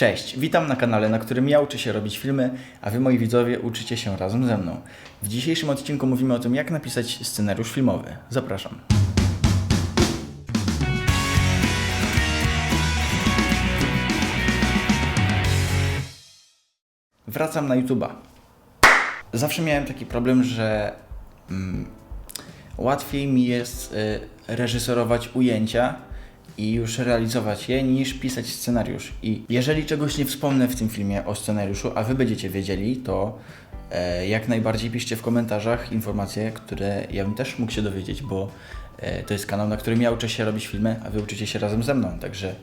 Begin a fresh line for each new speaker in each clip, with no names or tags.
Cześć, witam na kanale, na którym ja uczę się robić filmy, a wy moi widzowie uczycie się razem ze mną. W dzisiejszym odcinku mówimy o tym, jak napisać scenariusz filmowy. Zapraszam. Wracam na YouTube'a. Zawsze miałem taki problem, że mm, łatwiej mi jest y, reżyserować ujęcia i już realizować je, niż pisać scenariusz. I jeżeli czegoś nie wspomnę w tym filmie o scenariuszu, a wy będziecie wiedzieli, to e, jak najbardziej piszcie w komentarzach informacje, które ja bym też mógł się dowiedzieć, bo e, to jest kanał, na którym ja uczę się robić filmy, a wy uczycie się razem ze mną, także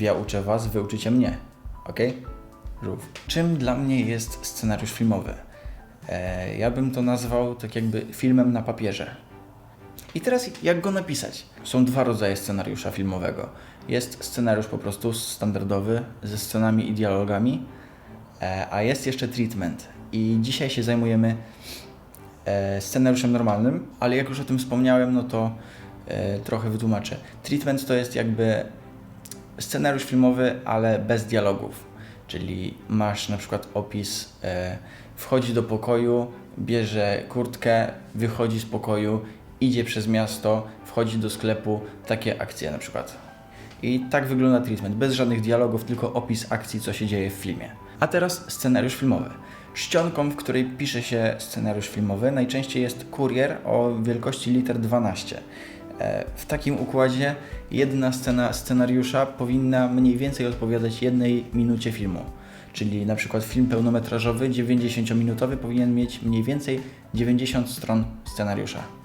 ja uczę was, wy uczycie mnie. Ok? Żółw. Czym dla mnie jest scenariusz filmowy? E, ja bym to nazwał tak jakby filmem na papierze. I teraz jak go napisać? Są dwa rodzaje scenariusza filmowego. Jest scenariusz po prostu standardowy ze scenami i dialogami, e, a jest jeszcze treatment. I dzisiaj się zajmujemy e, scenariuszem normalnym, ale jak już o tym wspomniałem, no to e, trochę wytłumaczę. Treatment to jest jakby scenariusz filmowy, ale bez dialogów. Czyli masz na przykład opis, wchodzi do pokoju, bierze kurtkę, wychodzi z pokoju, idzie przez miasto, wchodzi do sklepu, takie akcje na przykład. I tak wygląda treatment, bez żadnych dialogów, tylko opis akcji, co się dzieje w filmie. A teraz scenariusz filmowy. Czcionką, w której pisze się scenariusz filmowy, najczęściej jest kurier o wielkości liter 12. E, W takim układzie jedna scena scenariusza powinna mniej więcej odpowiadać jednej minucie filmu. Czyli na przykład film pełnometrażowy 90-minutowy powinien mieć mniej więcej 90 stron scenariusza.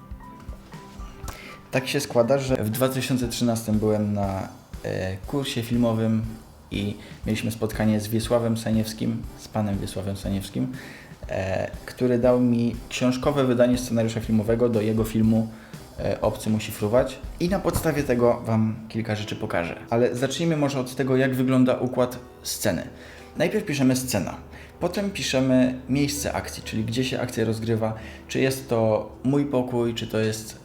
Tak się składa, że w 2013 byłem na e, kursie filmowym i mieliśmy spotkanie z Wiesławem Saniewskim, z panem Wiesławem Saniewskim, e, który dał mi książkowe wydanie scenariusza filmowego do jego filmu e, Obcy musi fruwać i na podstawie tego Wam kilka rzeczy pokażę. Ale zacznijmy może od tego, jak wygląda układ sceny. Najpierw piszemy scena, potem piszemy miejsce akcji, czyli gdzie się akcja rozgrywa, czy jest to mój pokój, czy to jest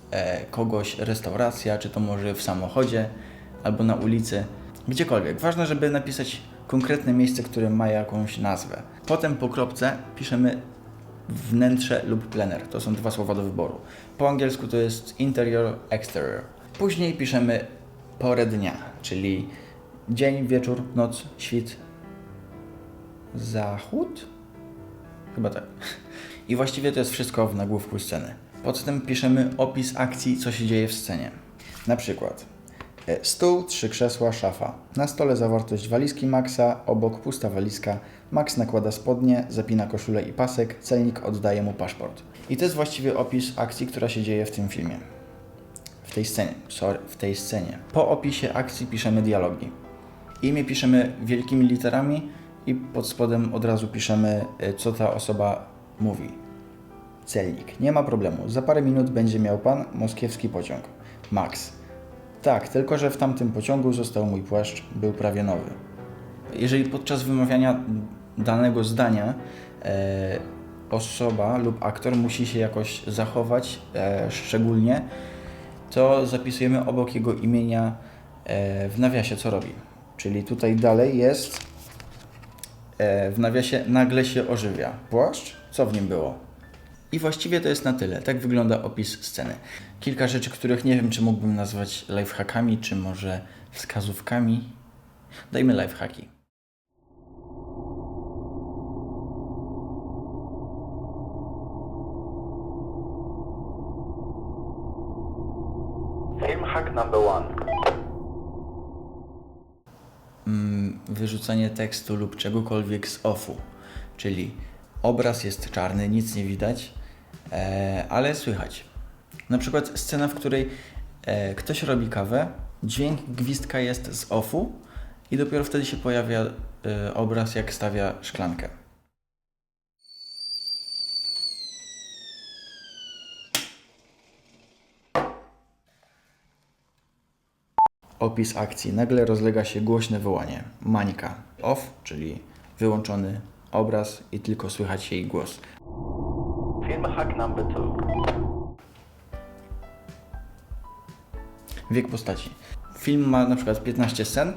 kogoś restauracja, czy to może w samochodzie albo na ulicy, gdziekolwiek. Ważne, żeby napisać konkretne miejsce, które ma jakąś nazwę. Potem po kropce piszemy wnętrze lub plener. To są dwa słowa do wyboru. Po angielsku to jest interior, exterior. Później piszemy porę dnia, czyli dzień, wieczór, noc, świt, zachód? Chyba tak. I właściwie to jest wszystko w nagłówku sceny. Potem piszemy opis akcji, co się dzieje w scenie. Na przykład e, stół, trzy krzesła, szafa. Na stole zawartość walizki Maxa, obok pusta walizka. Max nakłada spodnie, zapina koszulę i pasek, celnik oddaje mu paszport. I to jest właściwie opis akcji, która się dzieje w tym filmie. W tej scenie, sorry, w tej scenie. Po opisie akcji piszemy dialogi. Imię piszemy wielkimi literami i pod spodem od razu piszemy, e, co ta osoba mówi. Celnik. Nie ma problemu. Za parę minut będzie miał pan moskiewski pociąg. Max. Tak, tylko że w tamtym pociągu został mój płaszcz, był prawie nowy. Jeżeli podczas wymawiania danego zdania e, osoba lub aktor musi się jakoś zachować e, szczególnie, to zapisujemy obok jego imienia e, w nawiasie, co robi. Czyli tutaj dalej jest e, w nawiasie nagle się ożywia. Płaszcz? Co w nim było? I właściwie to jest na tyle. Tak wygląda opis sceny. Kilka rzeczy, których nie wiem, czy mógłbym nazwać lifehackami, czy może wskazówkami. Dajmy lifehacki.
Hack number one.
mm, wyrzucenie tekstu lub czegokolwiek z offu, czyli obraz jest czarny, nic nie widać, e, ale słychać. Na przykład scena, w której e, ktoś robi kawę, dźwięk gwizdka jest z offu i dopiero wtedy się pojawia e, obraz, jak stawia szklankę. Opis akcji. Nagle rozlega się głośne wołanie. Mańka. Off, czyli wyłączony obraz i tylko słychać jej głos.
Film hack number two.
Wiek postaci. Film ma na przykład 15 scen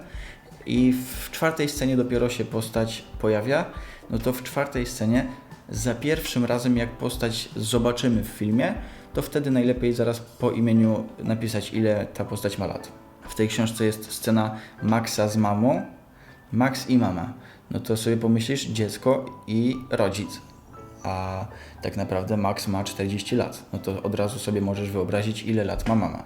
i w czwartej scenie dopiero się postać pojawia, no to w czwartej scenie za pierwszym razem jak postać zobaczymy w filmie, to wtedy najlepiej zaraz po imieniu napisać ile ta postać ma lat. W tej książce jest scena Maxa z mamą, Max i mama. No to sobie pomyślisz dziecko i rodzic. A tak naprawdę Max ma 40 lat. No to od razu sobie możesz wyobrazić, ile lat ma mama.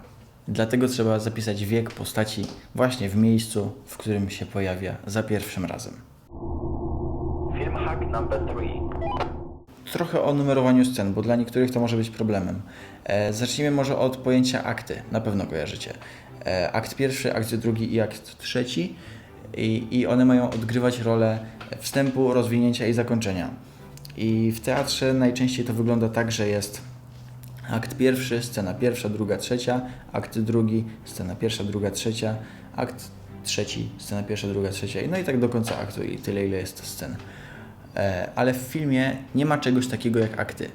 Dlatego trzeba zapisać wiek postaci właśnie w miejscu, w którym się pojawia za pierwszym razem.
Film hack number 3.
Trochę o numerowaniu scen, bo dla niektórych to może być problemem. E, zacznijmy może od pojęcia akty. Na pewno kojarzycie. E, akt pierwszy, akt drugi i akt trzeci. I, I one mają odgrywać rolę wstępu, rozwinięcia i zakończenia. I w teatrze najczęściej to wygląda tak, że jest akt pierwszy, scena pierwsza, druga, trzecia, akt drugi, scena pierwsza, druga, trzecia, akt trzeci, scena pierwsza, druga, trzecia, no i tak do końca aktu i tyle, ile jest scen. E, ale w filmie nie ma czegoś takiego jak akty.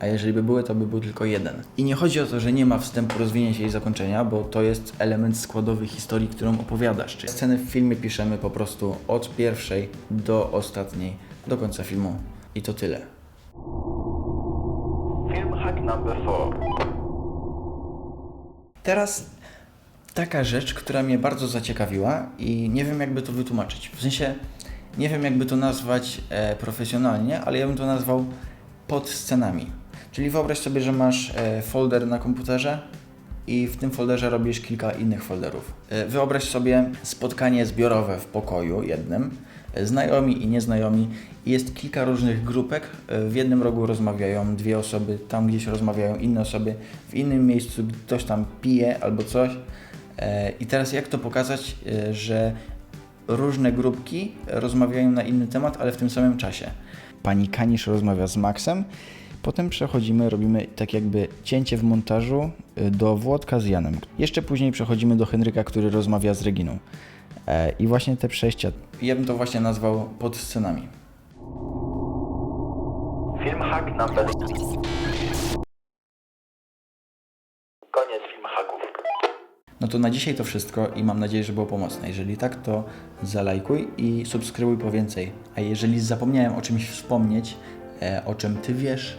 A jeżeli by były, to by był tylko jeden. I nie chodzi o to, że nie ma wstępu, rozwinięcia i zakończenia, bo to jest element składowy historii, którą opowiadasz. Czyli sceny w filmie piszemy po prostu od pierwszej do ostatniej, do końca filmu. I to tyle.
Film hack number 4.
Teraz taka rzecz, która mnie bardzo zaciekawiła i nie wiem jakby to wytłumaczyć. W sensie nie wiem jakby to nazwać e, profesjonalnie, ale ja bym to nazwał podscenami. Czyli wyobraź sobie, że masz e, folder na komputerze i w tym folderze robisz kilka innych folderów. E, wyobraź sobie spotkanie zbiorowe w pokoju jednym, znajomi i nieznajomi jest kilka różnych grupek. E, W jednym rogu rozmawiają dwie osoby, tam gdzieś rozmawiają inne osoby, w innym miejscu ktoś tam pije albo coś. E, I teraz jak to pokazać, e, że różne grupki rozmawiają na inny temat, ale w tym samym czasie. Pani Kanisz rozmawia z Maxem, potem przechodzimy, robimy tak jakby cięcie w montażu y, do Włodka z Janem. Jeszcze później przechodzimy do Henryka, który rozmawia z Reginą. E, I właśnie te przejścia, ja bym to właśnie nazwał podscenami.
Film hack number Koniec film hacków.
No to na dzisiaj to wszystko i mam nadzieję, że było pomocne. Jeżeli tak, to zalajkuj i subskrybuj po więcej. A jeżeli zapomniałem o czymś wspomnieć, e, o czym Ty wiesz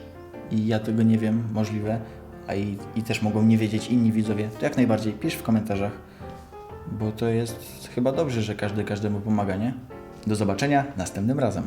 i ja tego nie wiem, możliwe, a i, i też mogą nie wiedzieć inni widzowie, to jak najbardziej pisz w komentarzach, bo to jest chyba dobrze, że każdy każdemu pomaga, nie? Do zobaczenia następnym razem.